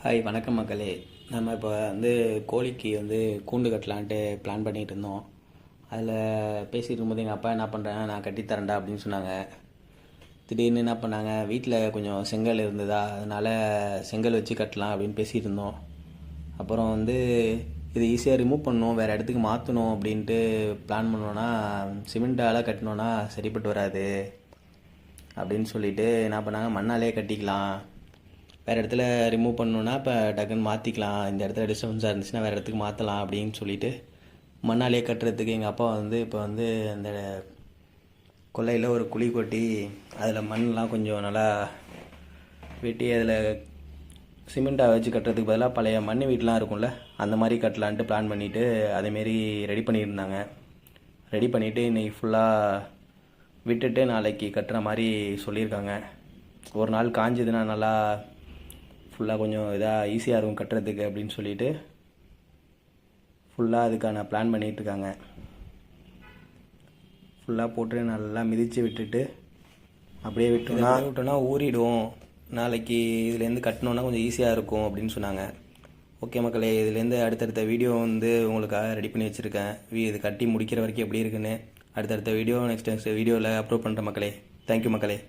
Hi வணக்கம் மக்களே. நம்ம இப்போ வந்து கோழிக்கு வந்து கூண்டு கட்டலான்ட்டு பிளான் பண்ணிகிட்டு இருந்தோம். அதில் பேசிகிட்டு இருக்கும்போது எங்கள் அப்பா என்ன பண்ணுறேன் நான் கட்டித்தரேன்டா அப்படின்னு சொன்னாங்க. திடீர்னு என்ன பண்ணாங்க வீட்டில் கொஞ்சம் செங்கல் இருந்ததா அதனால் செங்கல் வச்சு கட்டலாம் அப்படின்னு பேசிகிட்டு இருந்தோம். அப்புறம் வந்து இது ஈஸியாக ரிமூவ் பண்ணணும் வேறு இடத்துக்கு மாற்றணும் அப்படின்ட்டு பிளான் பண்ணோன்னா சிமெண்ட்டால் கட்டினோன்னா சரிப்பட்டு வராது அப்படின்னு சொல்லிவிட்டு என்ன பண்ணாங்க மண்ணாலே கட்டிக்கலாம். வேறு இடத்துல ரிமூவ் பண்ணணுன்னா இப்போ டக்குன்னு மாற்றிக்கலாம் இந்த இடத்துல டிஸ்டர்பன்ஸாக இருந்துச்சுன்னா வேறு இடத்துக்கு மாற்றலாம் அப்படின்னு சொல்லிட்டு மண்ணாலே கட்டுறதுக்கு எங்கள் அப்பா வந்து இப்போ வந்து அந்த கொல்லையில் ஒரு குழி கொட்டி அதில் மண்ணெலாம் கொஞ்சம் நல்லா வெட்டி அதில் சிமெண்ட்டாக வச்சு கட்டுறதுக்கு பதிலாக பழைய மண் வீடெலாம் இருக்கும்ல அந்த மாதிரி கட்டலான்ட்டு பிளான் பண்ணிவிட்டு அதேமாரி ரெடி பண்ணியிருந்தாங்க. ரெடி பண்ணிவிட்டு இன்றைக்கி ஃபுல்லாக விட்டுட்டு நாளைக்கு கட்டுற மாதிரி சொல்லியிருக்காங்க. ஒரு நாள் காஞ்சதுன்னா நல்லா ஃபுல்லாக கொஞ்சம் இதாக ஈஸியாக இருக்கும் கட்டுறதுக்கு அப்படின்னு சொல்லிட்டு ஃபுல்லாக அதுக்கான பிளான் பண்ணிகிட்டு இருக்காங்க. ஃபுல்லாக போட்டு நல்லா மிதித்து விட்டுட்டு அப்படியே விட்டோம்னா விட்டோம்னா ஊறிடும் நாளைக்கு இதுலேருந்து கட்டினோன்னா கொஞ்சம் ஈஸியாக இருக்கும் அப்படின்னு சொன்னாங்க. ஓகே மக்களே இதுலேருந்து அடுத்தடுத்த வீடியோ வந்து உங்களுக்காக ரெடி பண்ணி வச்சுருக்கேன். வீ- இது கட்டி முடிக்கிற வரைக்கும் எப்படி இருக்குன்னு அடுத்தடுத்த வீடியோ நெக்ஸ்ட் நெக்ஸ்ட் வீடியோவில் அப்லோட் பண்ணுற மக்களே. தேங்க்யூ மக்களே.